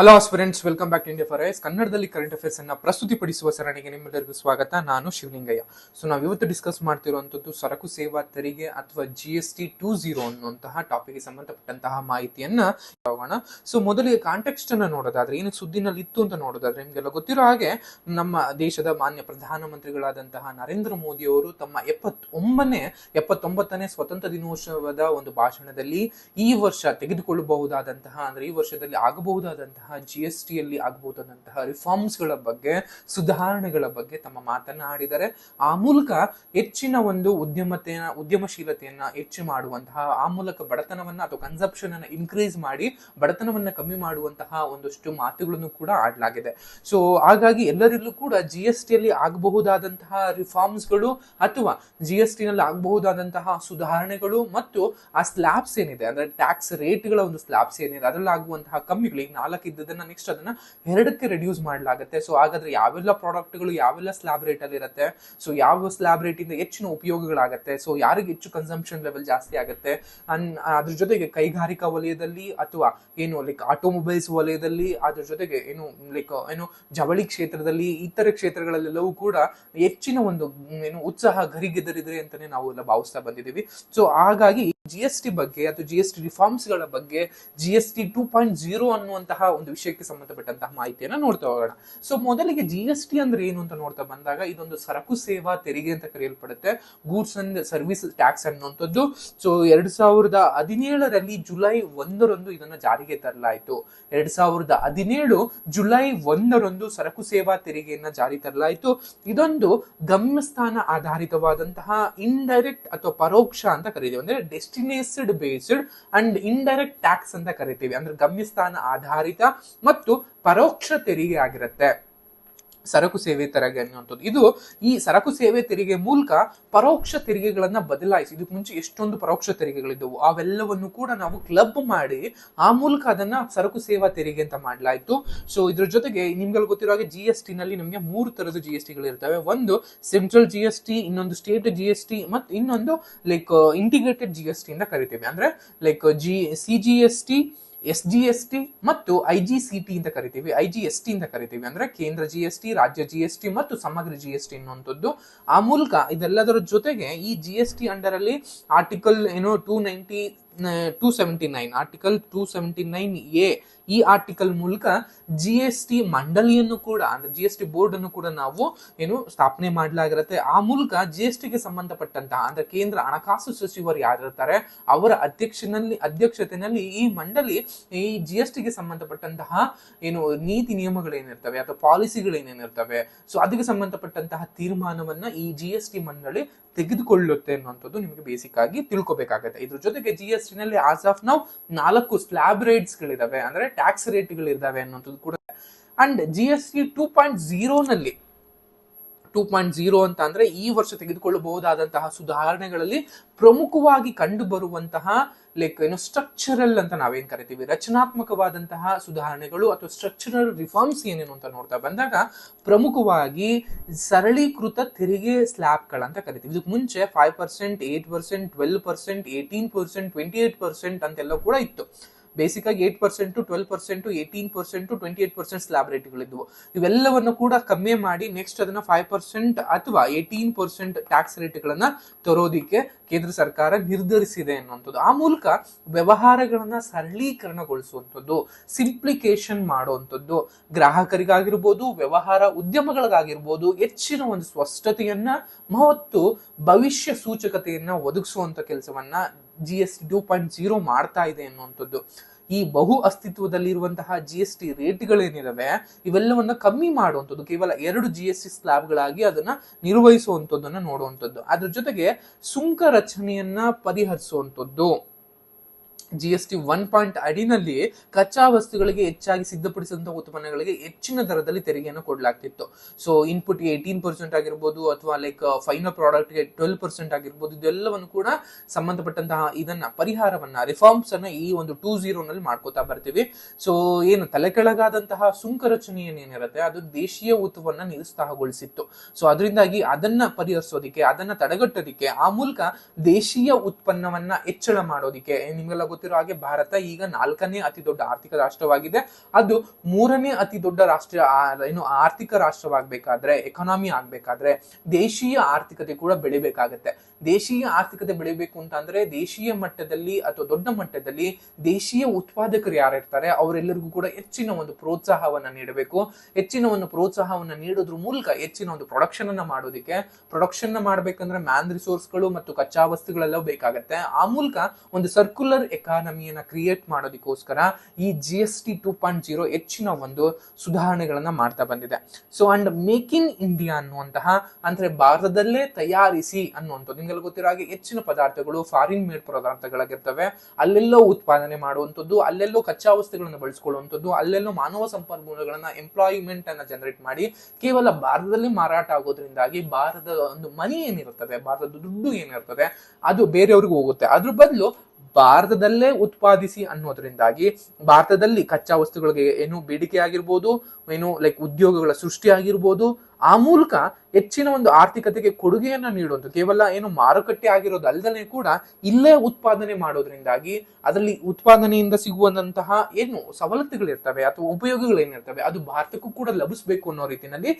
Hello students welcome back to India for ಕನ್ನಡದಲ್ಲಿ current affairs ಅನ್ನ ಪ್ರಸ್ತುತಿಪಡಿಸುವ ಸರಣಿಗೆ ನಿಮ್ಮೆಲ್ಲರಿಗೂ ಸ್ವಾಗತ. ನಾನು ಶಿವಲಿಂಗಯ್ಯ. ಸೊ ನಾವು ಇವತ್ತು ಡಿಸ್ಕಸ್ ಮಾಡ್ತಿರುವಂತದ್ದು ಸರಕು, ಸೇವಾ, ತೆರಿಗೆ ಅಥವಾ G S T two zero ಅನ್ನುವಂತಹ ಟಾಪಿಕ್ಗೆ ಸಂಬಂಧಪಟ್ಟಂತಹ ಮಾಹಿತಿಯನ್ನ ಹೋಗೋಣ ಸೊ ಮೊದಲಿಗೆ ಕಾಂಟೆಕ್ಸ್ಟ್ ಅನ್ನ ನೋಡೋದಾದ್ರೆ ಏನಕ್ಕೆ ಸುದ್ದಿನಲ್ಲಿ ಇತ್ತು ಅಂತ ನೋಡೋದಾದ್ರೆ ನಿಮ್ಗೆಲ್ಲ ಗೊತ್ತಿರೋ ಹಾಗೆ ನಮ್ಮ ದೇಶದ ಮಾನ್ಯ ಪ್ರಧಾನಮಂತ್ರಿಗಳಾದಂತಹ ನರೇಂದ್ರ ಮೋದಿ ಅವರು ತಮ್ಮ ಎಪ್ಪತ್ತೊಂಬನೇ, ಎಪ್ಪತ್ತೊಂಬತ್ತನೇ ಸ್ವತಂತ್ರ ದಿನೋತ್ಸವದ ಒಂದು ಭಾಷಣದಲ್ಲಿ ಈ ವರ್ಷ ತೆಗೆದುಕೊಳ್ಳಬಹುದಾದಂತಹ, ಅಂದ್ರೆ ಈ ವರ್ಷದಲ್ಲಿ ಆಗಬಹುದಾದಂತಹ ಜಿ ಎಸ್ ಆಗಬಹುದಾದಂತಹ ರಿಫಾರ್ಮ್ಸ್ಗಳ ಬಗ್ಗೆ, ಸುಧಾರಣೆಗಳ ಬಗ್ಗೆ ತಮ್ಮ ಮಾತನ್ನ ಆಡಿದ್ದಾರೆ. ಆ ಮೂಲಕ ಹೆಚ್ಚಿನ ಒಂದು ಉದ್ಯಮತೆಯ ಉದ್ಯಮಶೀಲತೆಯನ್ನ ಹೆಚ್ಚು ಮಾಡುವಂತಹ, ಆ ಮೂಲಕ ಬಡತನವನ್ನ ಅಥವಾ ಕನ್ಸಪ್ಷನ್ ಅನ್ನ ಇನ್ಕ್ರೀಸ್ ಮಾಡಿ ಬಡತನವನ್ನ ಕಮ್ಮಿ ಮಾಡುವಂತಹ ಒಂದಷ್ಟು ಮಾತುಗಳನ್ನು ಕೂಡ ಆಡಲಾಗಿದೆ. ಸೊ ಹಾಗಾಗಿ ಎಲ್ಲರಲ್ಲೂ ಕೂಡ ಜಿ ಎಸ್ ಟಿಯಲ್ಲಿ ಆಗಬಹುದಾದಂತಹ ರಿಫಾರ್ಮ್ಸ್ಗಳು ಅಥವಾ ಜಿ ಎಸ್ ಟಿನಲ್ಲಿ ಆಗಬಹುದಾದಂತಹ ಸುಧಾರಣೆಗಳು ಮತ್ತು ಆ ಸ್ಲ್ಯಾಬ್ಸ್ ಏನಿದೆ, ಅಂದ್ರೆ ಟ್ಯಾಕ್ಸ್ ರೇಟ್ಗಳ ಒಂದು ಸ್ಲ್ಯಾಬ್ಸ್ ಏನಿದೆ ಅದರಲ್ಲಿ ಆಗುವಂತಹ ಕಮ್ಮಿಗಳು ಈಗ ನಾಲ್ಕು ಇದ್ದದನ್ನ ನೆಕ್ಸ್ಟ್ ಅದನ್ನ ಎರಡಕ್ಕೆ ರೆಡ್ಯೂಸ್ ಮಾಡಲಾಗುತ್ತೆ. ಸೊ ಹಾಗಾದ್ರೆ ಯಾವೆಲ್ಲ ಪ್ರಾಡಕ್ಟ್ಗಳು ಯಾವೆಲ್ಲ ಸ್ಲಾಬ್ ರೇಟ್ ಅಲ್ಲಿ ಇರುತ್ತೆ ಸೊ ಯಾವ ಸ್ಲಾಬ್ ರೇಟ್ ಇಂದ ಹೆಚ್ಚಿನ ಉಪಯೋಗಗಳಾಗುತ್ತೆ? ಸೊ ಯಾರಿಗೆ ಹೆಚ್ಚು ಕನ್ಸಂಪ್ಷನ್ ಲೆವೆಲ್ ಜಾಸ್ತಿ ಆಗುತ್ತೆ? ಅಂಡ್ ಅದ್ರ ಜೊತೆಗೆ ಕೈಗಾರಿಕಾ ವಲಯದಲ್ಲಿ ಅಥವಾ ಏನು ಲೈಕ್ ಆಟೋಮೊಬೈಲ್ಸ್ ವಲಯದಲ್ಲಿ ಅದ್ರ ಜೊತೆಗೆ ಏನು ಲೈಕ್ ಏನು ಜವಳಿ ಕ್ಷೇತ್ರದಲ್ಲಿ ಇತರ ಕ್ಷೇತ್ರಗಳಲ್ಲೆಲ್ಲವೂ ಕೂಡ ಹೆಚ್ಚಿನ ಒಂದು, ಏನು, ಉತ್ಸಾಹ ಗರಿಗೆದರಿದ್ರೆ ಅಂತಾನೆ ನಾವು ಎಲ್ಲ ಭಾವಿಸ್ತಾ ಬಂದಿದ್ದೀವಿ. ಸೊ ಹಾಗಾಗಿ ಜಿ ಎಸ್ ಟಿ ಬಗ್ಗೆ ಅಥವಾ ಜಿ ಎಸ್ ಟಿ ರಿಫಾರ್ಮ್ಸ್ಗಳ ಬಗ್ಗೆ G S T two point zero ಅನ್ನುವಂತಹ ಒಂದು ವಿಷಯಕ್ಕೆ ಸಂಬಂಧಪಟ್ಟಂತಹ ಮಾಹಿತಿಯನ್ನು ನೋಡ್ತಾ ಹೋಗೋಣ. ಸೊ ಮೊದಲಿಗೆ ಜಿ ಎಸ್ ಟಿ ಅಂದ್ರೆ ಏನು ಅಂತ ನೋಡ್ತಾ ಬಂದಾಗ ಇದೊಂದು ಸರಕು ಸೇವಾ ತೆರಿಗೆ ಅಂತ ಕರೆಯಲ್ಪಡುತ್ತೆ. ಗೂಡ್ಸ್ ಅಂಡ್ ಸರ್ವಿಸ್ ಟ್ಯಾಕ್ಸ್ ಅನ್ನುವಂಥದ್ದು. ಸೊ ಎರಡ್ ಸಾವಿರದ ಹದಿನೇಳರಲ್ಲಿ ಜುಲೈ ಒಂದರಂದು ಇದನ್ನು ಜಾರಿಗೆ ತರಲಾಯಿತು. ಎರಡ್ ಸಾವಿರದ ಹದಿನೇಳು ಜುಲೈ ಒಂದರಂದು ಸರಕು ಸೇವಾ ತೆರಿಗೆಯನ್ನ ಜಾರಿ ತರಲಾಯಿತು. ಇದೊಂದು ಗಮ್ಯಸ್ಥಾನ ಆಧಾರಿತವಾದಂತಹ ಇಂಡೈರೆಕ್ಟ್ ಅಥವಾ ಪರೋಕ್ಷ ಅಂತ ಕರೀತೀವಿ. ಅಂದ್ರೆ destinated based and indirect tax ಅಂತ ಕರಿತೀವಿ. ಅಂದ್ರೆ ಗಮ್ಯಸ್ಥಾನ ಆಧಾರಿತ ಮತ್ತು ಪರೋಕ್ಷ ತೆರಿಗೆ ಆಗಿರುತ್ತೆ ಸರಕು ಸೇವೆ ತೆರಿಗೆ ಅನ್ನುವಂಥದ್ದು. ಇದು ಈ ಸರಕು ಸೇವೆ ತೆರಿಗೆ ಮೂಲಕ ಪರೋಕ್ಷ ತೆರಿಗೆಗಳನ್ನ ಬದಲಾಯಿಸಿ ಇದಕ್ಕೆ ಮುಂಚೆ ಎಷ್ಟೊಂದು ಪರೋಕ್ಷ ತೆರಿಗೆಗಳಿದ್ದವು, ಅವೆಲ್ಲವನ್ನು ಕೂಡ ನಾವು ಕ್ಲಬ್ ಮಾಡಿ ಆ ಮೂಲಕ ಅದನ್ನ ಸರಕು ಸೇವಾ ತೆರಿಗೆ ಅಂತ ಮಾಡಲಾಯಿತು. ಸೊ ಇದ್ರ ಜೊತೆಗೆ ನಿಮ್ಗೆ ಗೊತ್ತಿರೋ ಹಾಗೆ ಜಿ ಎಸ್ ಟಿ ನಲ್ಲಿ ನಮಗೆ ಮೂರು ತರದ ಜಿ ಎಸ್ ಟಿಗಳು ಇರ್ತವೆ. ಒಂದು ಸೆಂಟ್ರಲ್ ಜಿ ಎಸ್ ಟಿ ಇನ್ನೊಂದು ಸ್ಟೇಟ್ ಜಿ ಎಸ್ ಟಿ ಮತ್ತು ಇನ್ನೊಂದು like integrated G S T ಅಂತ ಕರಿತೇವೆ. ಅಂದ್ರೆ like G C G S T S G S T ಮತ್ತು ಐ ಜಿ ಸಿ ಟಿ ಅಂತ ಕರಿತೀವಿ. ಐ ಜಿ ಎಸ್ ಟಿ ಅಂತ ಕರಿತೀವಿ ಅಂದ್ರೆ ಕೇಂದ್ರ ಜಿ ಎಸ್ ಟಿ, ರಾಜ್ಯ ಜಿ ಎಸ್ ಟಿ ಮತ್ತು ಸಮಗ್ರ ಜಿ ಎಸ್ ಟಿ ಅನ್ನುವಂಥದ್ದು. ಆ ಮೂಲಕ ಇದೆಲ್ಲದರ ಜೊತೆಗೆ ಈ ಜಿ ಎಸ್ ಟಿ ಅಂಡರ್ ಅಲ್ಲಿ ಆರ್ಟಿಕಲ್ ಏನು two ninety two seventy nine article two seventy nine A ಈ ಆರ್ಟಿಕಲ್ ಮೂಲಕ ಜಿ ಎಸ್ ಟಿ ಮಂಡಳಿಯನ್ನು ಕೂಡ, ಅಂದ್ರೆ ಜಿ ಎಸ್ ಟಿ ಬೋರ್ಡ್ ಅನ್ನು ಕೂಡ ನಾವು ಏನು ಸ್ಥಾಪನೆ ಮಾಡಲಾಗಿರುತ್ತೆ. ಆ ಮೂಲಕ ಜಿ ಎಸ್ ಟಿಗೆ ಸಂಬಂಧಪಟ್ಟಂತಹ ಅಂದ್ರೆ ಕೇಂದ್ರ ಹಣಕಾಸು ಸಚಿವರು ಯಾರಿರ್ತಾರೆ, ಅವರ ಅಧ್ಯಕ್ಷನಲ್ಲಿ, ಅಧ್ಯಕ್ಷತೆಯಲ್ಲಿ ಈ ಮಂಡಳಿ ಈ ಜಿ ಎಸ್ ಟಿಗೆ ಸಂಬಂಧಪಟ್ಟಂತಹ ಏನು ನೀತಿ ನಿಯಮಗಳೇನಿರ್ತವೆ, ಅಥವಾ ಪಾಲಿಸಿಗಳೇನೇನಿರ್ತವೆ ಸೊ ಅದಕ್ಕೆ ಸಂಬಂಧಪಟ್ಟಂತಹ ತೀರ್ಮಾನವನ್ನ ಈ ಜಿ ಎಸ್ ಟಿ ಮಂಡಳಿ ತೆಗೆದುಕೊಳ್ಳುತ್ತೆ ಅನ್ನುವಂಥದ್ದು ನಿಮಗೆ ಬೇಸಿಕ್ ಆಗಿ ತಿಳ್ಕೊಬೇಕಾಗುತ್ತೆ. ಇದ್ರ ಜೊತೆಗೆ ಜಿ ಎಸ್ ಟಿನಲ್ಲಿ ಆಸ್ ಆಫ್ ನಾವು ನಾಲ್ಕು ಸ್ಲ್ಯಾಬ್ ರೇಟ್ಸ್ ಗಳಿದಾವೆ. ಅಂದ್ರೆ ಟ್ಯಾಕ್ಸ್ ರೇಟ್ಗಳು ಇದ್ದಾವೆ ಅನ್ನೋದು ಕೂಡ. And G S T two ಪಾಯಿಂಟ್ನಲ್ಲಿ ಟೂ ಪಾಯಿಂಟ್ ಜೀರೋ ಅಂತ ಅಂದ್ರೆ ಈ ವರ್ಷ ತೆಗೆದುಕೊಳ್ಳಬಹುದಾದಂತಹ ಸುಧಾರಣೆಗಳಲ್ಲಿ ಪ್ರಮುಖವಾಗಿ ಕಂಡು ಬರುವಂತಹ ಲೈಕ್ ಏನು ಸ್ಟ್ರಕ್ಚರಲ್ ಅಂತ ನಾವೇನ್ ಕರಿತೀವಿ? ರಚನಾತ್ಮಕವಾದಂತಹ ಸುಧಾರಣೆಗಳು ಅಥವಾ ಸ್ಟ್ರಕ್ಚರಲ್ ರಿಫಾರ್ಮ್ಸ್ ಏನೇನು ಅಂತ ನೋಡ್ತಾ ಬಂದಾಗ ಪ್ರಮುಖವಾಗಿ ಸರಳೀಕೃತ ತೆರಿಗೆ ಸ್ಲ್ಯಾಬ್ಗಳಂತ ಕರಿತೀವಿ. ಇದಕ್ಕೆ ಮುಂಚೆ five percent eight percent twelve percent eighteen percent twenty eight percent ಅಂತೆಲ್ಲ ಕೂಡ ಇತ್ತು. ಬೇಸಿಕ್ ಆಗಿ eight percent twelve percent eighteen percent twenty eight percent slab ರೇಟ್ಗಳಿದ್ವು ಇವೆಲ್ಲವನ್ನು ಕೂಡ ಕಮ್ಮಿ ಮಾಡಿ ನೆಕ್ಸ್ಟ್ ಅದನ್ನ ಫೈವ್ ಪರ್ಸೆಂಟ್ ಅಥವಾ ಏಯ್ಟೀನ್ ಪರ್ಸೆಂಟ್ ಟ್ಯಾಕ್ಸ್ ರೇಟ್ಗಳನ್ನ ತರೋದಿಕ್ಕೆ ಕೇಂದ್ರ ಸರ್ಕಾರ ನಿರ್ಧರಿಸಿದೆ ಅನ್ನುವಂಥದ್ದು. ಆ ಮೂಲಕ ವ್ಯವಹಾರಗಳನ್ನ ಸರಳೀಕರಣಗೊಳಿಸುವಂಥದ್ದು ಸಿಂಪ್ಲಿಕೇಶನ್ ಮಾಡುವಂಥದ್ದು, ಗ್ರಾಹಕರಿಗಾಗಿರ್ಬೋದು, ವ್ಯವಹಾರ ಉದ್ಯಮಗಳಿಗಾಗಿರ್ಬೋದು, ಹೆಚ್ಚಿನ ಒಂದು ಸ್ಪಷ್ಟತೆಯನ್ನ ಮತ್ತು ಭವಿಷ್ಯ ಸೂಚಕತೆಯನ್ನ ಒದಗಿಸುವಂತ ಕೆಲಸವನ್ನ G S T two point zero ಮಾಡ್ತಾ ಇದೆ ಅನ್ನುವಂಥದ್ದು. ಈ ಬಹು ಅಸ್ತಿತ್ವದಲ್ಲಿರುವಂತಹ ಜಿ ಎಸ್ ಟಿ ರೇಟ್ಗಳೇನಿದಾವೆ, ಇವೆಲ್ಲವನ್ನ ಕಮ್ಮಿ ಮಾಡುವಂಥದ್ದು, ಕೇವಲ ಎರಡು ಜಿ ಎಸ್ ಟಿ ಸ್ಲ್ಯಾಬ್ಗಳಾಗಿ ಅದನ್ನ ನಿರ್ವಹಿಸುವಂಥದ್ದನ್ನ ನೋಡುವಂಥದ್ದು. ಅದ್ರ ಜೊತೆಗೆ ಸುಂಕ ರಚನೆಯನ್ನ ಪರಿಹರಿಸುವಂಥದ್ದು. G S T one point ಅಡಿನಲ್ಲಿ ಕಚ್ಚಾ ವಸ್ತುಗಳಿಗೆ ಹೆಚ್ಚಾಗಿ ಸಿದ್ಧಪಡಿಸಿದಂತಹ ಉತ್ಪನ್ನಗಳಿಗೆ ಹೆಚ್ಚಿನ ದರದಲ್ಲಿ ತೆರಿಗೆಯನ್ನು ಕೊಡಲಾಗ್ತಿತ್ತು. ಸೊ ಇನ್ಪುಟ್ ಏಯ್ಟೀನ್ ಪರ್ಸೆಂಟ್ ಆಗಿರ್ಬೋದು ಅಥವಾ ಲೈಕ್ ಫೈನಲ್ ಪ್ರಾಡಕ್ಟ್ಗೆ ಟ್ವೆಲ್ ಪರ್ಸೆಂಟ್ ಆಗಿರ್ಬೋದು, ಇದೆಲ್ಲವನ್ನು ಕೂಡ ಸಂಬಂಧಪಟ್ಟಂತಹ ಇದನ್ನ, ಪರಿಹಾರವನ್ನ ರಿಫಾರ್ಮ್ಸ್ ಅನ್ನ ಈ ಒಂದು ಟೂ ನಲ್ಲಿ ಮಾಡ್ಕೋತಾ ಬರ್ತೀವಿ. ಸೊ ಏನು ತಲೆ ಕೆಳಗಾದಂತಹ ಸುಂಕ ರಚನೆಯನ್ನೇನಿರುತ್ತೆ ಅದು ದೇಶೀಯ ಉತ್ವನ್ನ ನಿರುತ್ಸಾಹಗೊಳಿಸಿತ್ತು. ಸೊ ಅದರಿಂದಾಗಿ ಅದನ್ನ ಪರಿಹರಿಸೋದಿಕ್ಕೆ, ಅದನ್ನ ತಡೆಗಟ್ಟೋದಿಕ್ಕೆ, ಆ ಮೂಲಕ ದೇಶೀಯ ಉತ್ಪನ್ನವನ್ನ ಹೆಚ್ಚಳ ಮಾಡೋದಿಕ್ಕೆ, ನಿಮ್ಗೆಲ್ಲ ಗೊತ್ತಿರೋ ಹಾಗೆ ಭಾರತ ಈಗ ನಾಲ್ಕನೇ ಅತಿ ದೊಡ್ಡ ಆರ್ಥಿಕ ರಾಷ್ಟ್ರವಾಗಿದೆ. ಅದು ಮೂರನೇ ಅತಿ ದೊಡ್ಡ ರಾಷ್ಟ್ರ ಏನು ಆರ್ಥಿಕ ರಾಷ್ಟ್ರವಾಗಬೇಕಾದ್ರೆ ಎಕಾನಮಿ ಆಗ್ಬೇಕಾದ್ರೆ, ದೇಶೀಯ ಆರ್ಥಿಕತೆ ಕೂಡ ಬೆಳಿಬೇಕಾಗತ್ತೆ. ದೇಶೀಯ ಆರ್ಥಿಕತೆ ಬೆಳಿಬೇಕು ಅಂತ ಅಂದ್ರೆ ದೇಶೀಯ ಮಟ್ಟದಲ್ಲಿ ಅಥವಾ ದೊಡ್ಡ ಮಟ್ಟದಲ್ಲಿ ದೇಶೀಯ ಉತ್ಪಾದಕರು ಯಾರಿರ್ತಾರೆ ಅವರೆಲ್ಲರಿಗೂ ಕೂಡ ಹೆಚ್ಚಿನ ಒಂದು ಪ್ರೋತ್ಸಾಹವನ್ನ ನೀಡಬೇಕು. ಹೆಚ್ಚಿನ ಒಂದು ಪ್ರೋತ್ಸಾಹವನ್ನ ನೀಡೋದ್ರ ಮೂಲಕ ಹೆಚ್ಚಿನ ಒಂದು ಪ್ರೊಡಕ್ಷನ್ ಅನ್ನ ಮಾಡೋದಕ್ಕೆ ಪ್ರೊಡಕ್ಷನ್ ಮಾಡ್ಬೇಕಂದ್ರೆ ಮ್ಯಾನ್ ರಿಸೋರ್ಸ್ಗಳು ಮತ್ತು ಕಚ್ಚಾ ವಸ್ತುಗಳೆಲ್ಲ ಬೇಕಾಗತ್ತೆ. ಆ ಮೂಲಕ ಒಂದು ಸರ್ಕ್ಯುಲರ್ ಎಕಾನಮಿಯನ್ನ ಕ್ರಿಯೇಟ್ ಮಾಡೋದಕ್ಕೋಸ್ಕರ ಈ G S T two point zero ಹೆಚ್ಚಿನ ಒಂದು ಸುಧಾರಣೆಗಳನ್ನು ಮಾಡ್ತಾ ಬಂದಿದೆ. So and make in India ಅನ್ನುವಂತಹ, ಅಂದರೆ ಭಾರತದಲ್ಲೇ ತಯಾರಿಸಿ ಅನ್ನುವಂಥದ್ದು. ನಿಮಗೆಲ್ಲ ಗೊತ್ತಿರೋ ಹಾಗೆ ಹೆಚ್ಚಿನ ಪದಾರ್ಥಗಳು ಫಾರಿನ್ ಮೇಡ್ ಪದಾರ್ಥಗಳಾಗಿರ್ತವೆ. ಅಲ್ಲೆಲ್ಲೋ ಉತ್ಪಾದನೆ ಮಾಡುವಂಥದ್ದು, ಅಲ್ಲೆಲ್ಲೋ ಕಚ್ಚಾ ವಸ್ತುಗಳನ್ನು ಬಳಸ್ಕೊಳ್ಳುವಂಥದ್ದು, ಅಲ್ಲೆಲ್ಲೋ ಮಾನವ ಸಂಪನ್ಮೂಲಗಳನ್ನು ಎಂಪ್ಲಾಯ್ಮೆಂಟ್ ಅನ್ನು ಜನರೇಟ್ ಮಾಡಿ ಕೇವಲ ಭಾರತದಲ್ಲಿ ಮಾರಾಟ ಆಗೋದ್ರಿಂದಾಗಿ ಭಾರತದ ಒಂದು ಮನಿ ಏನಿರುತ್ತದೆ, ಭಾರತದ ದುಡ್ಡು ಏನಿರ್ತದೆ ಅದು ಬೇರೆಯವ್ರಿಗೂ ಹೋಗುತ್ತೆ. ಅದ್ರ ಬದಲು ಭಾರತದಲ್ಲೇ ಉತ್ಪಾದಿಸಿ ಅನ್ನೋದ್ರಿಂದಾಗಿ ಭಾರತದಲ್ಲಿ ಕಚ್ಚಾ ವಸ್ತುಗಳಿಗೆ ಏನು ಬೇಡಿಕೆ ಆಗಿರ್ಬೋದು ಏನು ಲೈಕ್ ಉದ್ಯೋಗಗಳ ಸೃಷ್ಟಿ ಆಗಿರ್ಬೋದು ಆ ಮೂಲಕ ಹೆಚ್ಚಿನ ಒಂದು ಆರ್ಥಿಕತೆಗೆ ಕೊಡುಗೆಯನ್ನ ನೀಡುವಂತ ಕೇವಲ ಏನು ಮಾರುಕಟ್ಟೆ ಆಗಿರೋದು ಅಲ್ಲದೆ ಕೂಡ ಇಲ್ಲೇ ಉತ್ಪಾದನೆ ಮಾಡೋದ್ರಿಂದಾಗಿ ಅದರಲ್ಲಿ ಉತ್ಪಾದನೆಯಿಂದ ಸಿಗುವಂತಹ ಏನು ಸವಲತ್ತುಗಳಿರ್ತವೆ ಅಥವಾ ಉಪಯೋಗಗಳೇನಿರ್ತವೆ ಅದು ಭಾರತಕ್ಕೂ ಕೂಡ ಲಭಿಸಬೇಕು ಅನ್ನೋ ರೀತಿಯಲ್ಲಿ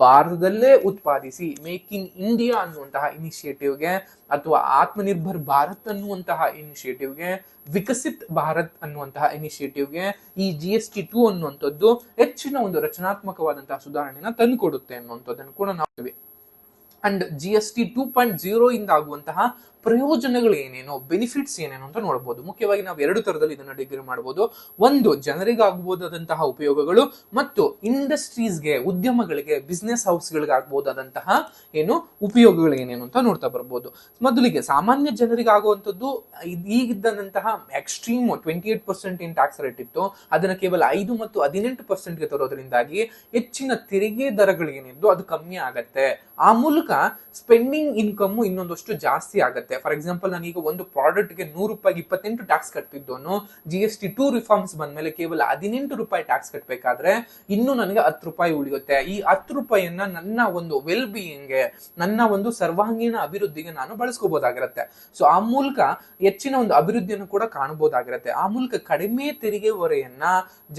ಭಾರತದಲ್ಲೇ ಉತ್ಪಾದಿಸಿ ಮೇಕ್ ಇನ್ ಇಂಡಿಯಾ ಅನ್ನುವಂತಹ ಇನಿಷಿಯೇಟಿವ್ಗೆ ಅಥವಾ ಆತ್ಮನಿರ್ಭರ್ ಭಾರತ್ ಅನ್ನುವಂತಹ ಇನಿಷಿಯೇಟಿವ್ಗೆ, ವಿಕಸಿತ್ ಭಾರತ್ ಅನ್ನುವಂತಹ ಇನಿಷಿಯೇಟಿವ್ಗೆ ಈ ಜಿ ಎಸ್ ಟಿ ಟೂ ಅನ್ನುವಂಥದ್ದು ಹೆಚ್ಚಿನ ಒಂದು ರಚನಾತ್ಮಕವಾದಂತಹ ಸುಧಾರಣೆನ ತಂದುಕೊಡುತ್ತೆ. ಅನ್ನುವಂಥದ್ದನ್ನು ಕೂಡ ನಾವು and G S T two point zero ಇಂದ ಆಗುವಂತಹ ಪ್ರಯೋಜನಗಳು ಏನೇನು ಬೆನಿಫಿಟ್ಸ್ ಏನೇನು ಅಂತ ನೋಡಬಹುದು ಮುಖ್ಯವಾಗಿ ನಾವು ಎರಡು ತರದಲ್ಲಿ ಇದನ್ನ ಡಿಗ್ರಿ ಮಾಡಬಹುದು ಒಂದು ಜನರಿಗಾಗಬಹುದಾದಂತಹ ಉಪಯೋಗಗಳು ಮತ್ತು ಇಂಡಸ್ಟ್ರೀಸ್ಗೆ ಉದ್ಯಮಗಳಿಗೆ ಬಿಸ್ನೆಸ್ ಹೌಸ್ಗಳಿಗೆ ಆಗಬಹುದಾದಂತಹ ಏನು ಉಪಯೋಗಗಳು ಏನೇನು ಅಂತ ನೋಡ್ತಾ ಬರ್ಬೋದು. ಮೊದಲಿಗೆ ಸಾಮಾನ್ಯ ಜನರಿಗೆ ಆಗುವಂಥದ್ದು ಈಗಿದ್ದಂತಹ ಎಕ್ಸ್ಟ್ರೀಮ್ ಟ್ವೆಂಟಿ ಏಟ್ ಪರ್ಸೆಂಟ್ ಏನ್ ಟ್ಯಾಕ್ಸ್ ರೇಟ್ ಇತ್ತು, ಅದನ್ನ ಕೇವಲ ಐದು ಮತ್ತು ಹದಿನೆಂಟು ಪರ್ಸೆಂಟ್ಗೆ ತರೋದ್ರಿಂದಾಗಿ ಹೆಚ್ಚಿನ ತೆರಿಗೆ ದರಗಳು ಏನಿದ್ದು ಅದು ಕಮ್ಮಿ ಆಗತ್ತೆ. ಆ ಮೂಲಕ ಸ್ಪೆಂಡಿಂಗ್ ಇನ್ಕಮ್ ಇನ್ನೊಂದಷ್ಟು ಜಾಸ್ತಿ ಆಗತ್ತೆ. ಫಾರ್ ಎಕ್ಸಾಂಪಲ್ ನಾನೀಗ ಒಂದು ಪ್ರಾಡಕ್ಟ್ಗೆ ನೂರು ರೂಪಾಯಿಗೆ ಇಪ್ಪತ್ತೆಂಟು tax ಕಟ್ತಿದ್ದೋನು G S T two reforms ಬಂದ್ಮೇಲೆ ಕೇವಲ ಹದಿನೆಂಟು ರೂಪಾಯಿ ಟ್ಯಾಕ್ಸ್ ಕಟ್ಟಬೇಕಾದ್ರೆ ಇನ್ನು ನನಗೆ ಹತ್ತು ರೂಪಾಯಿ ಉಳಿಯುತ್ತೆ. ಈ ಹತ್ತು ರೂಪಾಯಿಯನ್ನ ನನ್ನ ಒಂದು ವೆಲ್ ಬೀಯಿಂಗ್ಗೆ ನನ್ನ ಒಂದು ಸರ್ವಾಂಗೀಣ ಅಭಿವೃದ್ಧಿಗೆ ನಾನು ಬಳಸ್ಕೋಬಹುದಾಗಿರುತ್ತೆ ಸೊ ಆ ಮೂಲಕ ಹೆಚ್ಚಿನ ಒಂದು ಅಭಿವೃದ್ಧಿಯನ್ನು ಕೂಡ ಕಾಣಬಹುದಾಗಿರುತ್ತೆ ಆ ಮೂಲಕ ಕಡಿಮೆ ತೆರಿಗೆ ಹೊರೆಯನ್ನ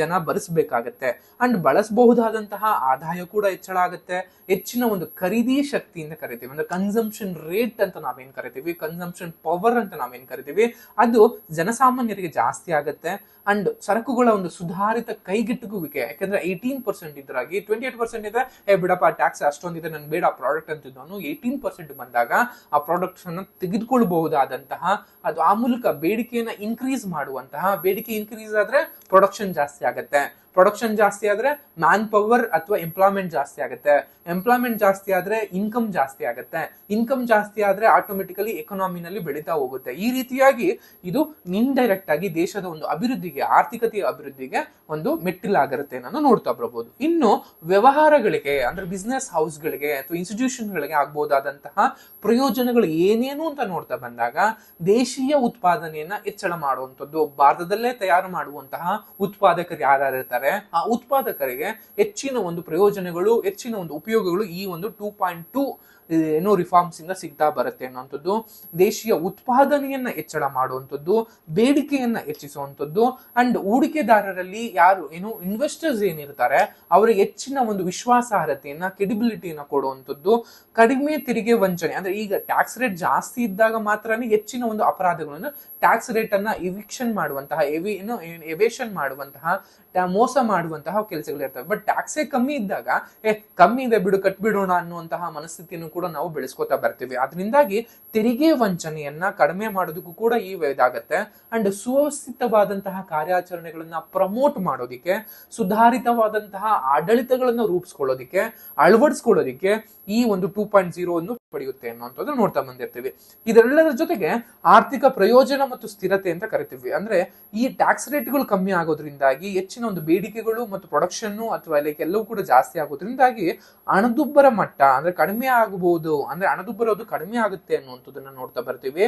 ಜನ ಭರಿಸಬೇಕಾಗತ್ತೆ ಅಂಡ್ ಬಳಸಬಹುದಾದಂತಹ ಆದಾಯ ಕೂಡ ಹೆಚ್ಚಳ ಆಗುತ್ತೆ. ಹೆಚ್ಚಿನ ಒಂದು ಖರೀದಿ ಶಕ್ತಿಯಿಂದ ಕರಿತೀವಿ. ಅಂದ್ರೆ ಕನ್ಸಂಪ್ಷನ್ ರೇಟ್ ಅಂತ ನಾವೇನ್ ಕರಿತೀವಿ? ಕನ್ಸಂಪ್ಷನ್ ಪವರ್ ಅಂತ ನಾವೇನು ಕರಿತೀವಿ? ಅದು ಜನಸಾಮಾನ್ಯರಿಗೆ ಜಾಸ್ತಿ ಆಗುತ್ತೆ. ಅಂಡ್ ಸರಕುಗಳ ಒಂದು ಸುಧಾರಿತ ಕೈಗೆಟುಕುವಿಕೆ, ಯಾಕಂದ್ರೆ ಏಯ್ಟೀನ್ ಪರ್ಸೆಂಟ್ ಇದ್ರಾಗಿ ಟ್ವೆಂಟಿ ಏಟ್ ಪರ್ಸೆಂಟ್ ಇದೆ. ಏ, ಬಿಡಪ್ಪ ಟ್ಯಾಕ್ಸ್ ಅಷ್ಟೊಂದಿದೆ ನನ್ ಬೇಡ ಪ್ರಾಡಕ್ಟ್ ಅಂತಿದ್ದವನು ಏಯ್ಟೀನ್ ಪರ್ಸೆಂಟ್ ಬಂದಾಗ ಆ ಪ್ರಾಡಕ್ಟ್ಸ್ ಅನ್ನು ತೆಗೆದುಕೊಳ್ಬಹುದಾದಂತಹ, ಅದು ಆ ಮೂಲಕ ಬೇಡಿಕೆಯನ್ನ ಇನ್ಕ್ರೀಸ್ ಮಾಡುವಂತಹ, ಬೇಡಿಕೆ ಇನ್ಕ್ರೀಸ್ ಆದ್ರೆ ಪ್ರೊಡಕ್ಷನ್ ಜಾಸ್ತಿ ಆಗತ್ತೆ. ಪ್ರೊಡಕ್ಷನ್ ಜಾಸ್ತಿ ಆದ್ರೆ ಮ್ಯಾನ್ ಪವರ್ ಅಥವಾ ಎಂಪ್ಲಾಯ್ಮೆಂಟ್ ಜಾಸ್ತಿ ಆಗುತ್ತೆ. ಎಂಪ್ಲಾಯ್ಮೆಂಟ್ ಜಾಸ್ತಿ ಆದ್ರೆ ಇನ್ಕಮ್ ಜಾಸ್ತಿ ಆಗುತ್ತೆ. ಇನ್ಕಮ್ ಜಾಸ್ತಿ ಆದ್ರೆ ಆಟೋಮೆಟಿಕಲಿ ಎಕನಾಮಿನಲ್ಲಿ ಬೆಳೀತಾ ಹೋಗುತ್ತೆ. ಈ ರೀತಿಯಾಗಿ ಇದು ಇಂಡೈರೆಕ್ಟ್ ಆಗಿ ದೇಶದ ಒಂದು ಅಭಿವೃದ್ಧಿಗೆ, ಆರ್ಥಿಕತೆಯ ಅಭಿವೃದ್ಧಿಗೆ ಒಂದು ಮೆಟ್ಟಿಲಾಗಿರುತ್ತೆ ನಾನು ನೋಡ್ತಾ ಬರಬಹುದು ಇನ್ನು ವ್ಯವಹಾರಗಳಿಗೆ ಅಂದ್ರೆ ಬಿಸ್ನೆಸ್ ಹೌಸ್ಗಳಿಗೆ ಅಥವಾ ಇನ್ಸ್ಟಿಟ್ಯೂಷನ್ಗಳಿಗೆ ಆಗ್ಬಹುದಾದಂತಹ ಪ್ರಯೋಜನಗಳು ಏನೇನು ಅಂತ ನೋಡ್ತಾ ಬಂದಾಗ ದೇಶೀಯ ಉತ್ಪಾದನೆಯನ್ನ ಹೆಚ್ಚಳ ಮಾಡುವಂಥದ್ದು, ಭಾರತದಲ್ಲೇ ತಯಾರು ಮಾಡುವಂತಹ ಉತ್ಪಾದಕರು ಯಾರ್ಯಾರು ಇರ್ತಾರೆ ಆ ಉತ್ಪಾದಕರಿಗೆ ಹೆಚ್ಚಿನ ಒಂದು ಪ್ರಯೋಜನಗಳು ಹೆಚ್ಚಿನ ಒಂದು ಉಪಯೋಗಗಳು ಈ ಒಂದು ಟೂ ಪಾಯಿಂಟ್ ಟೂ ಏನೋ ರಿಫಾರ್ಮ್ಸ್ ಇಂದ ಸಿಗ್ತಾ ಬರುತ್ತೆ ಅನ್ನುವಂಥದ್ದು. ದೇಶೀಯ ಉತ್ಪಾದನೆಯನ್ನ ಹೆಚ್ಚಳ ಮಾಡುವಂಥದ್ದು, ಬೇಡಿಕೆಯನ್ನ ಹೆಚ್ಚಿಸುವಂಥದ್ದು ಅಂಡ್ ಹೂಡಿಕೆದಾರರಲ್ಲಿ ಯಾರು ಏನು ಇನ್ವೆಸ್ಟರ್ಸ್ ಏನಿರ್ತಾರೆ ಅವರಿಗೆ ಹೆಚ್ಚಿನ ಒಂದು ವಿಶ್ವಾಸಾರ್ಹತೆಯನ್ನ ಕ್ರೆಡಿಬಿಲಿಟಿಯನ್ನ ಕೊಡುವಂಥದ್ದು. ಕಡಿಮೆ ತೆರಿಗೆ ವಂಚನೆ, ಅಂದ್ರೆ ಈಗ ಟ್ಯಾಕ್ಸ್ ರೇಟ್ ಜಾಸ್ತಿ ಇದ್ದಾಗ ಮಾತ್ರನೇ ಹೆಚ್ಚಿನ ಒಂದು ಅಪರಾಧಗಳನ್ನು ಟ್ಯಾಕ್ಸ್ ರೇಟ್ ಅನ್ನ ಇವಿಕ್ಷನ್ ಮಾಡುವಂತಹ ಏನು ಎವೇಷನ್ ಮಾಡುವಂತಹ ಮೋಸ ಮಾಡುವಂತಹ ಕೆಲಸಗಳಿರ್ತವೆ. ಬಟ್ ಟ್ಯಾಕ್ಸೇ ಕಮ್ಮಿ ಇದ್ದಾಗ, ಏ, ಕಮ್ಮಿ ಇದೆ ಬಿಡು, ಕಟ್ಬಿಡೋಣ ಅನ್ನುವಂತಹ ಮನಸ್ಥಿತಿಯನ್ನು ಕೂಡ ನಾವು ಬೆಳೆಸ್ಕೊತಾ ಬರ್ತೀವಿ. ಅದರಿಂದಾಗಿ ತೆರಿಗೆ ವಂಚನೆಯನ್ನ ಕಡಿಮೆ ಮಾಡೋದಕ್ಕೂ ಕೂಡ ಈ ಇದಾಗತ್ತೆ. ಅಂಡ್ ಸುವ್ಯವಸ್ಥಿತವಾದಂತಹ ಕಾರ್ಯಾಚರಣೆಗಳನ್ನ ಪ್ರಮೋಟ್ ಮಾಡೋದಿಕ್ಕೆ, ಸುಧಾರಿತವಾದಂತಹ ಆಡಳಿತಗಳನ್ನು ರೂಪಿಸ್ಕೊಳ್ಳೋದಿಕ್ಕೆ, ಅಳವಡಿಸ್ಕೊಳ್ಳೋದಿಕ್ಕೆ ಈ ಒಂದು ಟೂ ಪಾಯಿಂಟ್ ಜೀರೋ ಅನ್ನು ಪಡೆಯುತ್ತೆ ಅನ್ನುವಂಥದ್ದು ನೋಡ್ತಾ ಬಂದಿರ್ತೀವಿ. ಇದೆಲ್ಲದರ ಜೊತೆಗೆ ಆರ್ಥಿಕ ಪ್ರಯೋಜನ ಮತ್ತು ಸ್ಥಿರತೆ ಅಂತ ಕರಿತೀವಿ. ಅಂದ್ರೆ ಈ ಟ್ಯಾಕ್ಸ್ ರೇಟ್ಗಳು ಕಮ್ಮಿ ಆಗೋದ್ರಿಂದಾಗಿ, ಹೆಚ್ಚಿನ ಒಂದು ಬೇಡಿಕೆಗಳು ಮತ್ತು ಪ್ರೊಡಕ್ಷನ್ ಅಥವಾ ಲೈಕ್ ಎಲ್ಲವೂ ಕೂಡ ಜಾಸ್ತಿ ಆಗೋದ್ರಿಂದಾಗಿ ಹಣದುಬ್ಬರ ಮಟ್ಟ ಅಂದ್ರೆ ಕಡಿಮೆ ಆಗಬಹುದು ಅಂದ್ರೆ ಹಣದುಬ್ಬರದು ಕಡಿಮೆ ಆಗುತ್ತೆ ಅನ್ನುವಂಥದ್ದನ್ನ ನೋಡ್ತಾ ಬರ್ತೀವಿ.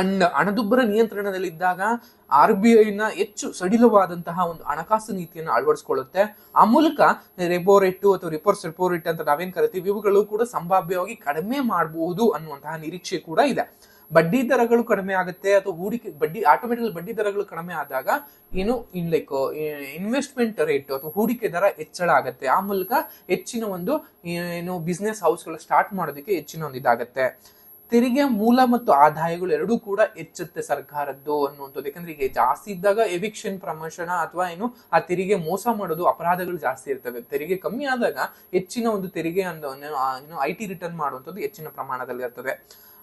ಅಂಡ್ ಹಣದುಬ್ಬರ ನಿಯಂತ್ರಣದಲ್ಲಿದ್ದಾಗ ಆರ್ ಬಿ ಐನ ಹೆಚ್ಚು ಸಡಿಲವಾದಂತಹ ಒಂದು ಹಣಕಾಸು ನೀತಿಯನ್ನು ಅಳವಡಿಸಿಕೊಳ್ಳುತ್ತೆ. ಆ ಮೂಲಕ ರೆಪೋ ರೇಟು ಅಥವಾ ರಿಪೋರ್ಸ್ ರೆಪೋ ರೇಟ್ ಅಂತ ನಾವೇನ್ ಕರಿತೀವಿ, ಇವುಗಳು ಕೂಡ ಸಂಭಾವ್ಯವಾಗಿ ಕಡಿಮೆ ಮಾಡಬಹುದು ಅನ್ನುವಂತಹ ನಿರೀಕ್ಷೆ ಕೂಡ ಇದೆ. ಬಡ್ಡಿ ದರಗಳು ಕಡಿಮೆ ಆಗುತ್ತೆ ಅಥವಾ ಹೂಡಿಕೆ, ಬಡ್ಡಿ, ಆಟೋಮೆಟಿಕಲ್ ಬಡ್ಡಿ ದರಗಳು ಕಡಿಮೆ ಆದಾಗ ಏನು, ಇನ್ ಲೈಕ್ ಇನ್ವೆಸ್ಟ್ಮೆಂಟ್ ರೇಟ್ ಅಥವಾ ಹೂಡಿಕೆ ದರ ಹೆಚ್ಚಳ ಆಗುತ್ತೆ. ಆ ಮೂಲಕ ಹೆಚ್ಚಿನ ಒಂದು, ಏನು ಬಿಸ್ನೆಸ್ ಹೌಸ್ಗಳು ಸ್ಟಾರ್ಟ್ ಮಾಡೋದಕ್ಕೆ ಹೆಚ್ಚಿನ ಒಂದು ಇದಾಗತ್ತೆ. ತೆರಿಗೆ ಮೂಲ ಮತ್ತು ಆದಾಯಗಳು ಎರಡೂ ಕೂಡ ಹೆಚ್ಚುತ್ತೆ ಸರ್ಕಾರದ್ದು ಅನ್ನುವಂಥದ್ದು. ಯಾಕಂದ್ರೆ ಈಗ ಜಾಸ್ತಿ ಇದ್ದಾಗ ಎವಿಕ್ಷನ್ ಪ್ರಮೋಷನ ಅಥವಾ ಏನು ಆ ತೆರಿಗೆ ಮೋಸ ಮಾಡೋದು ಅಪರಾಧಗಳು ಜಾಸ್ತಿ ಇರ್ತವೆ. ತೆರಿಗೆ ಕಮ್ಮಿ ಆದಾಗ ಹೆಚ್ಚಿನ ಒಂದು ತೆರಿಗೆ ಏನು ಐ ಟಿ ರಿಟರ್ನ್ ಮಾಡುವಂಥದ್ದು ಹೆಚ್ಚಿನ ಪ್ರಮಾಣದಲ್ಲಿ ಇರ್ತದೆ.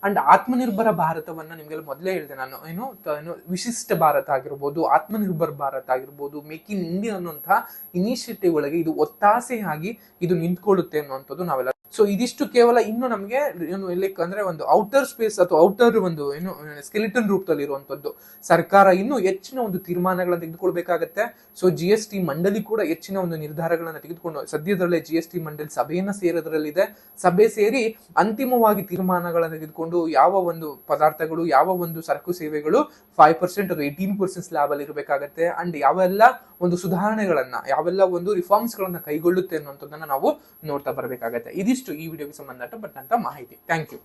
ಅಂಡ್ ಆತ್ಮನಿರ್ಭರ ಭಾರತವನ್ನ ನಿಮ್ಗೆಲ್ಲ ಮೊದಲೇ ಹೇಳಿದೆ ನಾನು. ಏನು ಏನು ವಿಶಿಷ್ಟ ಭಾರತ ಆಗಿರ್ಬೋದು, ಆತ್ಮನಿರ್ಭರ ಭಾರತ ಆಗಿರ್ಬೋದು ಮೇಕ್ ಇನ್ ಇಂಡಿಯಾ ಅನ್ನುವಂತಹ ಇನಿಷಿಯೇಟಿವ್ ಒಳಗೆ ಇದು ಒತ್ತಾಸೆಯಾಗಿ ಇದು ನಿಂತ್ಕೊಳ್ಳುತ್ತೆ ಅನ್ನುವಂಥದ್ದು ನಾವೆಲ್ಲ ಸೊ ಇದಿಷ್ಟು ಕೇವಲ ಇನ್ನು ನಮಗೆ ಏನು ಲೈಕ್ ಅಂದ್ರೆ ಒಂದು ಔಟರ್ ಸ್ಪೇಸ್ ಅಥವಾ ಔಟರ್ ಒಂದು ಏನು ಸ್ಕೆಲಿಟನ್ ರೂಪದಲ್ಲಿ ಇರುವಂತದ್ದು ಸರ್ಕಾರ ಇನ್ನೂ ಹೆಚ್ಚಿನ ಒಂದು ತೀರ್ಮಾನಗಳನ್ನು ತೆಗೆದುಕೊಳ್ಬೇಕಾಗತ್ತೆ. ಸೊ ಜಿ ಎಸ್ ಟಿ ಮಂಡಳಿ ಕೂಡ ಹೆಚ್ಚಿನ ಒಂದು ನಿರ್ಧಾರಗಳನ್ನು ತೆಗೆದುಕೊಂಡು, ಸದ್ಯದಲ್ಲೇ ಜಿ ಎಸ್ ಟಿ ಮಂಡಳಿ ಸಭೆಯನ್ನ ಸೇರೋದ್ರಲ್ಲಿದೆ. ಸಭೆ ಸೇರಿ ಅಂತಿಮವಾಗಿ ತೀರ್ಮಾನಗಳನ್ನು ತೆಗೆದುಕೊಂಡು ಯಾವ ಒಂದು ಪದಾರ್ಥಗಳು, ಯಾವ ಒಂದು ಸರಕು ಸೇವೆಗಳು ಫೈವ್ ಪರ್ಸೆಂಟ್ ಅಥವಾ ಏಯ್ಟೀನ್ ಪರ್ಸೆಂಟ್ ಸ್ಲ್ಯಾಬ್ ಅಲ್ಲಿ ಇರಬೇಕಾಗತ್ತೆ. ಅಂಡ್ ಯಾವೆಲ್ಲ ಒಂದು ಸುಧಾರಣೆಗಳನ್ನ, ಯಾವೆಲ್ಲ ಒಂದು ರಿಫಾರ್ಮ್ಸ್ ಗಳನ್ನ ಕೈಗೊಳ್ಳುತ್ತೆ ಅನ್ನುವಂಥದ್ದನ್ನ ನಾವು ನೋಡ್ತಾ ಬರಬೇಕಾಗತ್ತೆ. ಇದಿಷ್ಟು ಈ ವಿಡಿಯೋಗೆ ಸಂಬಂಧಪಟ್ಟಂತ ಮಾಹಿತಿ. Thank you